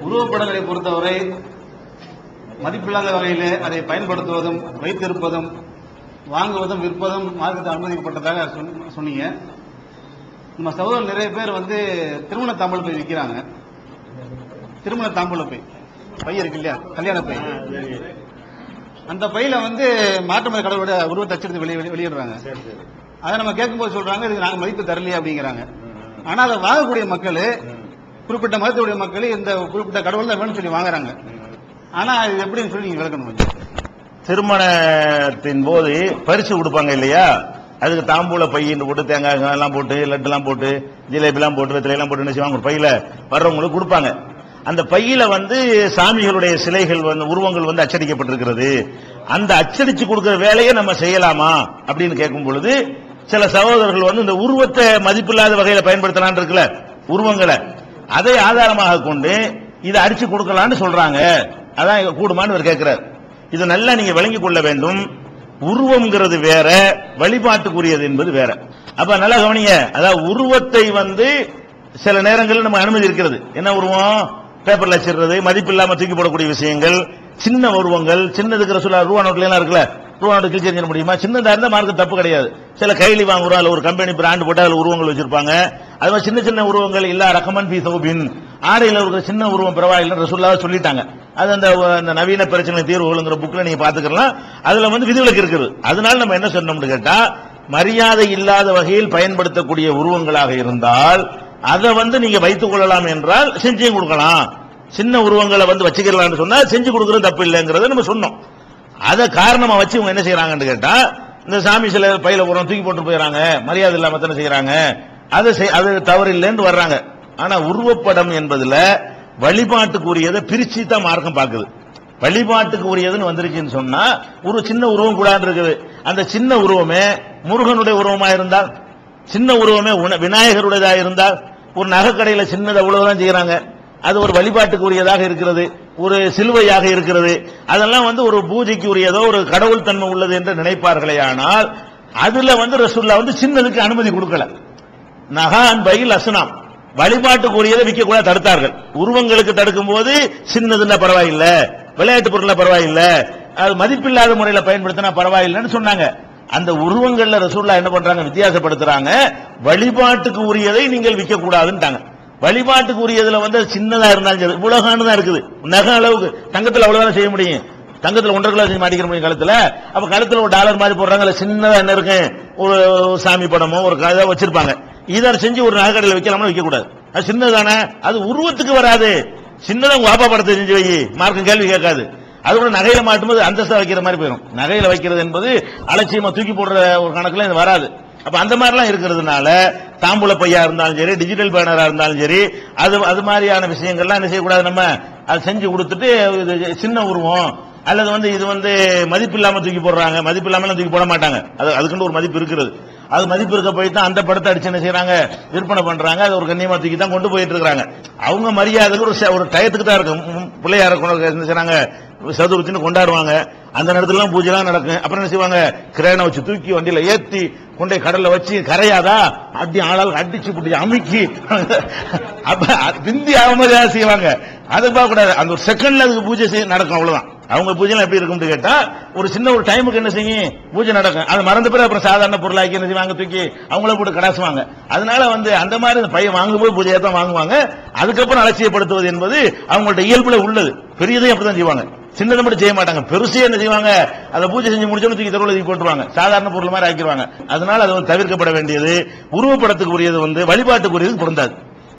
உருவப்படங்களை பொறுத்தவரை மதிப்பில்லாத வகையிலே அதை பயன்படுத்துவதும் வைத்திருப்பதும் வாங்குவதும் விற்பதும் மார்க்கத்தில் அனுமதிக்கப்பட்டதாக சொன்ன- சொன்னீங்க. நம்ம சகோதரர் நிறைய பேர் வந்து திருமண தாம்பூல பை விற்கிறாங்க திருமண தாம்பூல பை பை இருக்கு இல்லையா? கல்யாண பை. அந்த பையில வந்து மாற்று மத கடவுளோட உருவத்தை வெளியே வெளியிடுறாங்க. அதை நம்ம கேட்கும்போது சொல்றாங்க இதுக்கு நாங்க மதிப்பு தரலையே அப்படிங்கிறாங்க. ஆனா அதை வாங்கக்கூடிய மக்கள் குறிப்பிட்ட மதத்துடைய மக்கள் இந்த குறிப்பிட்ட கடவுள் தான் வேணும்னு சொல்லி வாங்குறாங்க. ஆனா இது எப்படின்னு சொல்லி நீங்க விளக்கணும் திருமணத்தின் போது பரிசு கொடுப்பாங்க இல்லையா? அதுக்கு தாம்பூல பையின்னு போட்டு தேங்காய் எல்லாம் போட்டு லட்டு எல்லாம் போட்டு ஜிலேபி எல்லாம் போட்டு வெத்தலை எல்லாம் போட்டு என்ன செய்வாங்க? பையில வர்றவங்களுக்கு கொடுப்பாங்க. அந்த பையில வந்து சாமிகளுடைய சிலைகள் வந்து உருவங்கள் வந்து அச்சடிக்கப்பட்டிருக்கிறது. அந்த அச்சடிச்சு கொடுக்கிற வேலையை நம்ம செய்யலாமா? அப்படின்னு கேட்கும் பொழுது சில சகோதரர்கள் வந்து இந்த உருவத்தை மதிப்பில்லாத வகையில பயன்படுத்தலான் இருக்குல்ல உருவங்களை. அதை ஆதாரமாக கொண்டு இதை அடிச்சு கொடுக்கலான்னு சொல்றாங்க. அதான் கூடுமான்னு இவர் கேட்கிறார் இது நல்லா நீங்க விளங்கி கொள்ள வேண்டும். உருவம்ங்கிறது வேற வழிபாட்டுக்குரியது என்பது வேற. அப்ப நல்லா கவனிங்க. அதாவது உருவத்தை வந்து சில நேரங்களில் நம்ம அனுமதி இருக்கிறது. என்ன உருவம்? பேப்பர்ல வச்சிடுறது மதிப்பு இல்லாம தூக்கி போடக்கூடிய விஷயங்கள் சின்ன உருவங்கள் சின்னதுக்கு ரசூலா ரூபா நோட்ல இருக்குல்ல ரூபா நோட்டு கிழிச்சு எறிஞ்சிட முடியுமா? சின்னதா இருந்தா மார்க்கு தப்பு கிடையாது. சில கைலி வாங்குறோம் அதுல ஒரு கம்பெனி பிராண்ட் போட்டு அதுல உருவங்கள் வச்சிருப்பாங்க. அது மாதிரி சின்ன சின்ன உருவங்கள் இல்ல ரகமன் பி சௌபின். ஆடையில் இருக்கிற சின்ன உருவம் பரவாயில்லை ரசூல்லாவை சொல்லிட்டாங்க. அது அந்த அந்த நவீன பிரச்சனை தீர்வுகள்ங்கிற புக்கில் நீங்கள் பார்த்துக்கலாம். அதில் வந்து விதிவிலக்கு இருக்குது. அதனால நம்ம என்ன சொன்னோம்னு கேட்டால் மரியாதை இல்லாத வகையில் பயன்படுத்தக்கூடிய உருவங்களாக இருந்தால் அதை வந்து நீங்கள் வைத்துக் கொள்ளலாம் என்றால் செஞ்சே கொடுக்கலாம். சின்ன உருவங்களை வந்து வச்சுக்கலாம்னு சொன்னால் செஞ்சு கொடுக்குறது தப்பு இல்லைங்கிறத நம்ம சொன்னோம். அதை காரணமா வச்சு இவங்க என்ன செய்யறாங்கன்னு கேட்டா இந்த சாமி சில பையில உரம் தூக்கி போட்டு போயிடறாங்க மரியாதை இல்லாம தானே செய்யறாங்க அது செய்- அது தவறு இல்லைன்னு வர்றாங்க. ஆனா உருவப்படம் என்பதுல வழிபாட்டுக்கு உரியதை பிரிச்சு தான் மார்க்கம் பார்க்குது. வழிபாட்டுக்கு உரியதுன்னு வந்துருச்சுன்னு சொன்னா ஒரு சின்ன உருவம் கூடாது இருக்குது. அந்த சின்ன உருவமே முருகனுடைய உருவமா இருந்தால் சின்ன உருவமே விநாயகருடையதா இருந்தால் ஒரு நகைக்கடையில சின்னதை அவ்வளவுதான் செய்யறாங்க அது ஒரு வழிபாட்டுக்கு உரியதாக இருக்கிறது. ஒரு சிலுவையாக இருக்கிறது. அதெல்லாம் வந்து ஒரு பூஜைக்கு உரியதோ ஒரு கடவுள் தன்மை உள்ளது என்று நினைப்பார்களே ஆனால் அதுல வந்து ரசுல்லா வந்து சின்னதுக்கு அனுமதி கொடுக்கல. நகான் பையில் அசுனாம் வழிபாட்டுக்கு உரியதை விற்க கூட தடுத்தார்கள். உருவங்களுக்கு தடுக்கும் போது சின்னதுன்னா பரவாயில்ல விளையாட்டு பொருள்ல பரவாயில்ல அது மதிப்பில்லாத முறையில பயன்படுத்தினா பரவாயில்லைன்னு சொன்னாங்க. அந்த உருவங்கள்ல ரசூல்லா என்ன பண்றாங்க? வித்தியாசப்படுத்துறாங்க. வழிபாட்டுக்கு உரியதை நீங்கள் விற்க கூடாதுன்ட்டாங்க வழிபாட்டுக்கு உரியதுல வந்து சின்னதா இருந்தாலும் சரி உலகான்னு தான் இருக்குது. நகை அளவுக்கு. தங்கத்துல அவ்வளவுதான் செய்ய முடியும். தங்கத்துல ஒன்றரை கிலோ செஞ்சு மாட்டிக்கிற முடியும் கழுத்துல. அப்ப கழுத்துல ஒரு டாலர் மாதிரி போடுறாங்க சின்னதாக சின்னதா என்ன இருக்கு? ஒரு சாமி படமோ ஒரு கதை வச்சிருப்பாங்க. இதை செஞ்சு ஒரு நகைக்கடையில் வைக்கலாம்னு வைக்க கூடாது அது சின்னதானே? அது உருவத்துக்கு வராது. சின்னதா உங்க வாப்பா படத்தை செஞ்சு வை. மார்க்கம் கேள்வி கேட்காது. அது கூட நகையில மாட்டும்போது அந்தஸ்தா வைக்கிற மாதிரி போயிடும் நகையில வைக்கிறது என்பது அலட்சியமா தூக்கி போடுற ஒரு கணக்குல இது வராது. அப்ப அந்த மாதிரிலாம் இருக்கிறதுனால தாம்பூல பையா இருந்தாலும் சரி டிஜிட்டல் பேனரா இருந்தாலும் சரி அது அது மாதிரியான விஷயங்கள்லாம் என்ன செய்யக்கூடாது நம்ம? அதை செஞ்சு கொடுத்துட்டு இது சின்ன உருவம். அல்லது வந்து இது வந்து மதிப்பு இல்லாமல் தூக்கி போடுறாங்க. மதிப்பு இல்லாமல் தூக்கி போட மாட்டாங்க. அது அதுக்குன்னு ஒரு மதிப்பு இருக்கிறது. அது மதிப்பு இருக்க போய் தான் அந்த படத்தை அடிச்சு என்ன செய்யறாங்க விற்பனை பண்றாங்க. அது ஒரு கண்ணியமா தூக்கி தான் கொண்டு போயிட்டு இருக்காங்க அவங்க மரியாதைக்கு ஒரு ச- ஒரு டயத்துக்கு தான் இருக்கும். பிள்ளையார கொண்டு என்ன செய்யறாங்க சதுர்த்தின்னு கொண்டாடுவாங்க. அந்த நேரத்துல பூஜைலாம் பூஜை எல்லாம் நடக்கும். அப்புறம் என்ன செய்வாங்க? கிரேனை வச்சு தூக்கி வண்டியில ஏத்தி கொண்டு போய் கடல்ல வச்சு கரையாதா? அப்படி ஆளால் அடிச்சு பிடிச்சி அமுக்கி அப்ப அது பிந்தி அவமதியாக செய்வாங்க? அது பார்க்க கூடாது அந்த ஒரு செகண்ட்ல அதுக்கு பூஜை செய்ய நடக்கும். அவ்வளவுதான். அவங்க பூஜை எப்படி இருக்கும்னு கேட்டா ஒரு சின்ன ஒரு டைமுக்கு என்ன செய்யும்? பூஜை நடக்கும். அது மறந்த பிறகு அப்புறம் சாதாரண பொருளாக்கி என்ன செய்வாங்க? தூக்கி அவங்கள போட்டு கடாசுவாங்க. அதனால வந்து அந்த மாதிரி இந்த பையன் வாங்கும்போது பூஜையை தான் வாங்குவாங்க. அதுக்கப்புறம் அலட்சியப்படுத்துவது என்பது அவங்கள்ட்ட இயல்புல உள்ளது. பெரியதையும் அப்படிதான் செய்வாங்க. சின்னதை மட்டும் செய்ய மாட்டாங்க. பெருசே என்ன செய்வாங்க? அதை பூஜை செஞ்சு முடிச்சோன்னு தூக்கி தெருவில் தூக்கி போட்டுருவாங்க. சாதாரண பொருள் மாதிரி ஆக்கிடுவாங்க. அதனால அது வந்து தவிர்க்கப்பட வேண்டியது. உருவப்படத்துக்கு உரியது வந்து வழிபாட்டுக்குரியது பொருந்தாது.